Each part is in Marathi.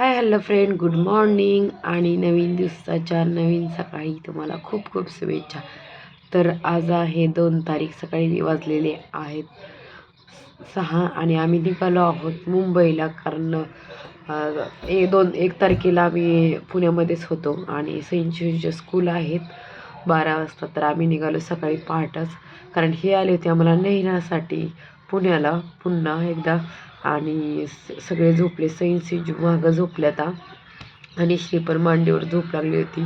Hi hello friend good morning आणि नवीन दिवसाच्या नवीन सकाळी तुम्हाला खूप खूप शुभेच्छा. तर आज आहे दोन तारीख. सकाळी वाजलेले आहेत सहा आणि आम्ही निघालो आहोत मुंबईला कारण ए दोन एक तारखेला आम्ही पुण्यामध्येच होतो आणि सेंट ज्युजचे स्कूल आहेत. बारा वाजता तर आम्ही निघालो सकाळी पहाटच. कारण हे आले होते आम्हाला नेण्यासाठी पुण्याला. पुन्हा एकदा आणि स सगळे झोपले. सैन्सी मागं झोपले आता. आणि श्री पण मांडीवर झोप लागली होती.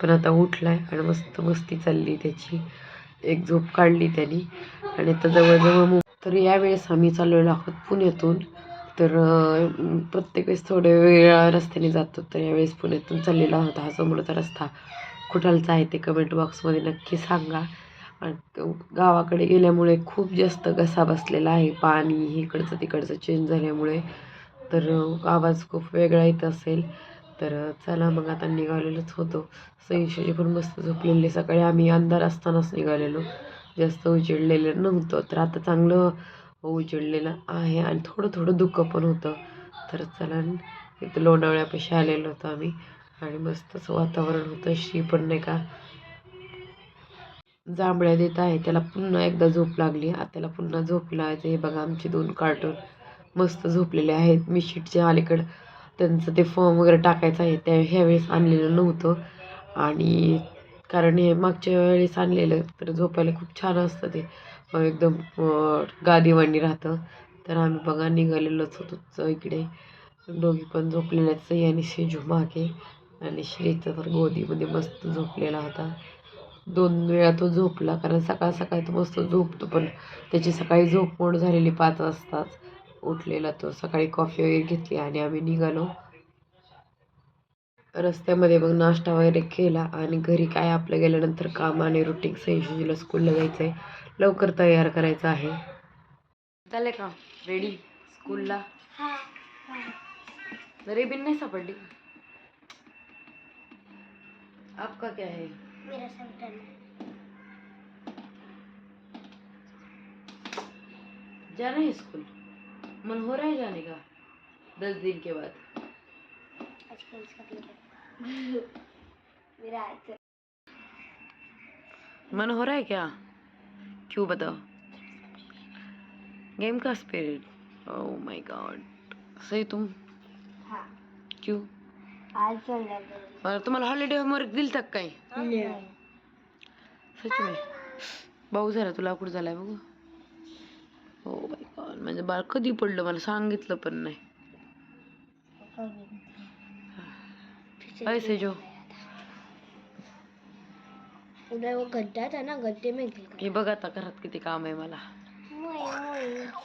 पण आता उठलाय आणि मस्त मस्ती चालली त्याची. एक झोप काढली त्यांनी. आणि आता जवळजवळ मु तर यावेळेस आम्ही चाललेलो आहोत पुण्यातून. तर प्रत्येक वेळेस थोड्या वेळा रस्त्याने जातो. तर यावेळेस पुण्यातून चाललेला आहोत. हा समोरचा रस्ता कुठालचा आहे ते कमेंट बॉक्समध्ये नक्की सांगा. गावाकडे गेल्यामुळे खूप जास्त घसा बसलेला आहे. पाणी इकडचं तिकडचं चेंज झाल्यामुळे. तर आवाज खूप वेगळा येत असेल. तर चला मग आता निघालेलोच होतो. संशयची पण मस्त झोपलेले. सकाळी आम्ही अंधार असतानाच निघालेलो. जास्त उजेडलेलं नव्हतं. तर आता चांगलं उजेडलेलं आहे आणि थोडं थोडं दुःख पण होतं. तर चला इथं लोणावळ्यापाशी आलेलो होतो आम्ही. आणि मस्तच वातावरण होतं. श्री पण नाही का? जांभळ्या देत आहे. त्याला पुन्हा एकदा झोप लागली. आता त्याला पुन्हा झोप लावायचं. हे बघा आमचे दोन कार्टून मस्त झोपलेले आहेत. मी शीटच्या अलीकडं त्यांचं ते फॉर्म वगैरे टाकायचं आहे. त्या ह्यावेळेस आणलेलं नव्हतं. आणि कारण हे मागच्या वेळेस आणलेलं तर झोपायला खूप छान असतं ते. एकदम गादीवाणी राहतं. तर आम्ही बघा निघालेलोच होतो च- इकडे. दोघी पण झोपलेल्या सई आणि शेजू मागे. आणि श्रीचा तर गोदीमध्ये मस्त झोपलेला होता. दोन वेळा तो झोपला कारण सकाळ सकाळी तो मस्त झोपतो पण त्याची सकाळी झोप मोड झालेली पाच वाजताच उठलेला तो. सकाळी कॉफी वगैरे घेतली आणि आम्ही निघालो. रस्त्यामध्ये मग नाश्ता वगैरे केला आणि घरी काय आपलं गेल्यानंतर काम आणि रुटीन सैंशूजीला स्कूलला जायचं आहे लवकर तयार करायचं आहे. झाले का? रेडी स्कूलला रेबीन नाही सापडली. आपका क्या है? मेरा संगठन है। जाना है स्कूल। मन हो रहा है जाने का? दस दिन के बाद। आजकल इसका मेरा आज मन हो रहा है क्या? क्यों बताओ? गेम का स्पिरिट ओह माय गॉड सही तुम? हाँ। क्यों? आज संध्याकाळी तुम्हाला हॉलिडे होमवर्क दिल तक काय सच भाऊ झाला तुला कुठं झालाय बघू. हो बाय गॉड म्हणजे बाळ कधी पडलं मला सांगितलं पण नाही. ऐसे जो. उद्या वो गड्ढा था ना गड्ढे में गिर हे बघ आता घरात किती काम आहे मला.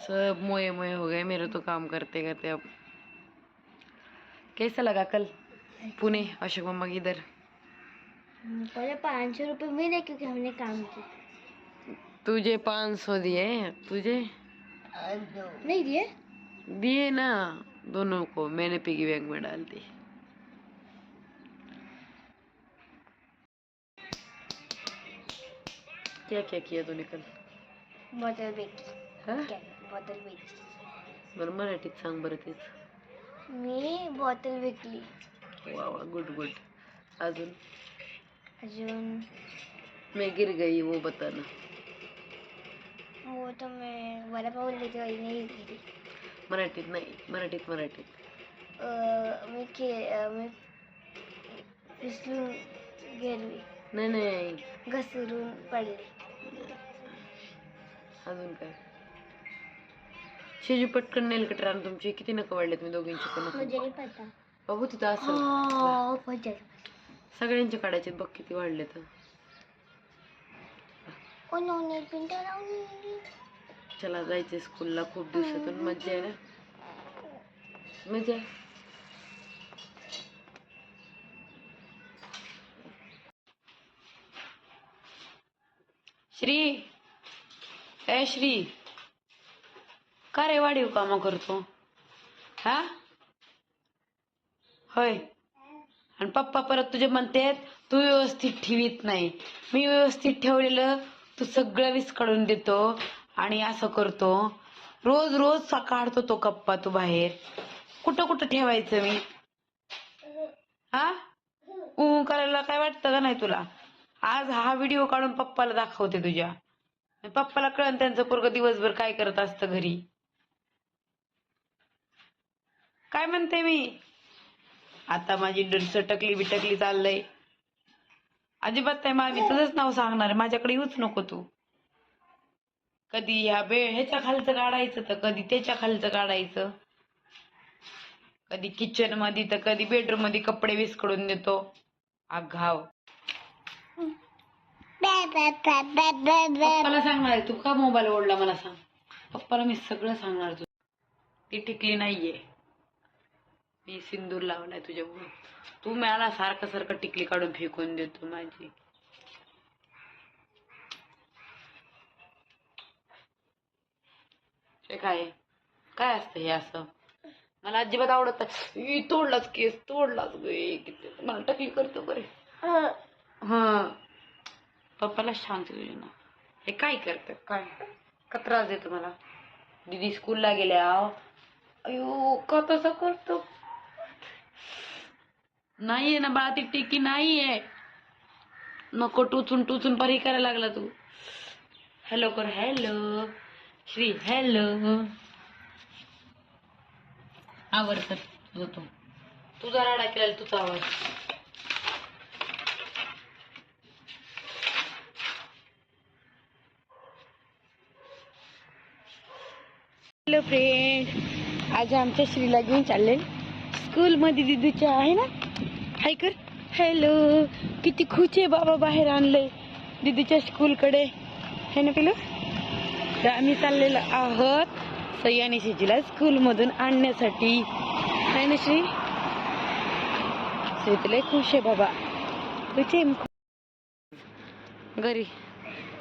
सब मोए मोए हो गए मेरे तो काम करते करते अब. कैसा लगा कल? पुणे अशोक मम्मा इधर पहले पाँच सौ रुपये मिले क्योंकि हमने काम किया तुझे पाँच सौ दिए तुझे? नहीं दिए दिए ना दोनों को मैंने पिगी बैंक में डाल दी. क्या क्या किया तूने कल? बॉटल बेची. हा? बॉटल बेची. बरं मराठीत सांग बरं तेच. मी बॉटल विकली. वा वा गुड गुड. अजून? अजून? मैं गिर गई वो बताना. वो तो मैं वडापाव लेते वही नहीं विकली मराठीत नाही मराठीत मराठीत. अं, मी के अं, मी फिसलून गेली. नाही नाही. घसरून पडली. अजून काय? शेजू पटकन नेल कटर आणि तुमचे. किती नका वाढलेत मी दोघींचे पण नखं. मुझे नहीं पता बाबू तिथं बहुत सगळ्यांचे काढायचे बघ किती वाढले तर. लावून चला जायचे स्कूलला खूप दिवसातून. मज्जा आहे ना? मजा आहे. श्री ए श्री. का रे वाढीव कामं करतो? हा? होय. आणि पप्पा परत तुझे म्हणते तू व्यवस्थित ठेवीत नाही. मी व्यवस्थित ठेवलेलं तू सगळं विस्कळून देतो आणि असं करतो. रोज रोज काढतो तो कप्पा तू बाहेर. कुठं कुठं ठेवायचं मी? हा ऊ करायला काय वाटतं का नाही तुला? आज हा व्हिडिओ काढून पप्पाला दाखवते तुझ्या. पप्पाला कळण त्यांचं पोरग दिवसभर काय करत असतं घरी. काय म्हणते मी? आता माझी सटकली बिटकली चाललंय. अजिबात नाही मा मी तुझंच नाव सांगणार आहे. माझ्याकडे येऊच नको तू. कधी ह्या बेळ ह्याच्या खालचं काढायचं तर कधी त्याच्या खालचं काढायचं. कधी किचनमध्ये तर कधी बेडरूममध्ये कपडे विस्कडून देतो आघाव. पप्पाला सांगणार आहे, तू का मोबाईल ओढला मला सांग. पप्पाला मी सगळं सांगणार तू ती टिकली नाहीये. मी सिंदूर लावलाय तुझ्यामुळे तू मला सारखं सारखं टिकली काढून फेकून देतो माझी. काय? काय असतं हे असं? मला अजिबात आवडत तोडलाच केस तोडलाच ग ए, किती? मला टकली करतो बरे. हा. पप्पाला तुझ्या ना. हे काय करतं? काय? का त्रास देतो मला. दीदी स्कूलला गेल्या. अयो का तसं करतो. नाहीये ना बाळा ती टिकी नाहीये. नको टुचून टुचून परी करायला लागला तू. हॅलो कर हॅलो श्री हॅलो आवर तर तू तुझा राडा केला तुझा आवाज हॅलो फ्रेंड आज आमच्या श्रीला घेऊन चालले. स्कूल मध्ये दिदूच्या आहे ना? हाय कर. हॅलो किती खुश आहे बाबा बाहेर आणलंय. दिदूच्या स्कूलकडे है ना पिलं? तर आम्ही चाललेलो आहोत सयानी आणि स्कूल स्कूलमधून आणण्यासाठी. हाय ना श्री? श्री तुला खुश आहे बाबा. तुझे घरी.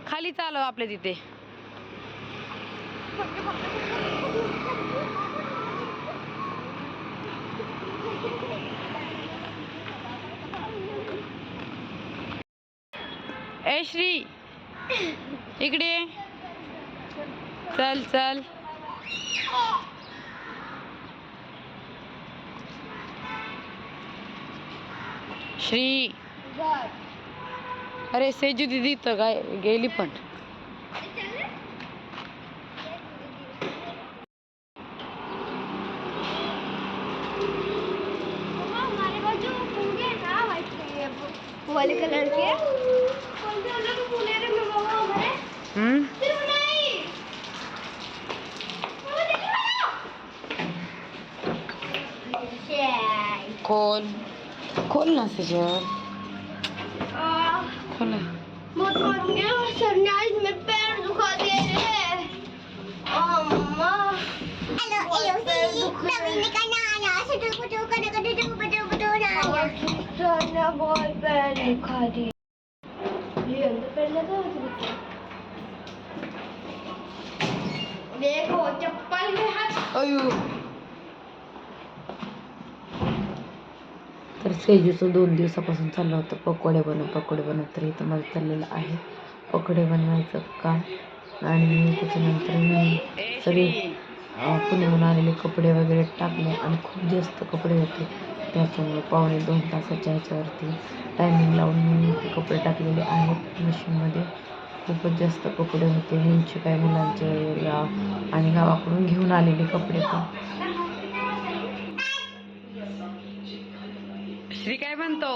खाली चालव आपल्या तिथे. ए श्री. इकडे. चल चल. श्री. अरे सेजू दीदी तर काय गेली पण हमारे पास जो फूल है ना वाइट वाले कलर के कौन से वाले के फूल है रे मेरे मामा हमारे हम्म सिर्फ नहीं देखो ना खोल। खोल ना सेजू खोल ना. ये अंदर पैर लगा देखो चप्पल में हाथ अयो। तर सेजूचं दोन दिवसापासून चाललं होतं. पकोडे बनव पकोडे बनव. तर इथं माझं चाललेलं आहे. पकोडे बनवायचं काम. आणि त्याच्यानंतर मी सगळे पुण्याहून आलेले कपडे वगैरे टाकले आणि खूप जास्त कपडे होते. त्याच्यामुळे पावणे दोन तासाच्या ह्याच्यावरती टायमिंग लावून मी कपडे टाकलेले आहेत मशीनमध्ये खूपच जास्त कपडे होते. ह्यांचे काय मुलांचे गाव आणि गावाकडून घेऊन आलेले कपडे पण. श्री काय म्हणतो?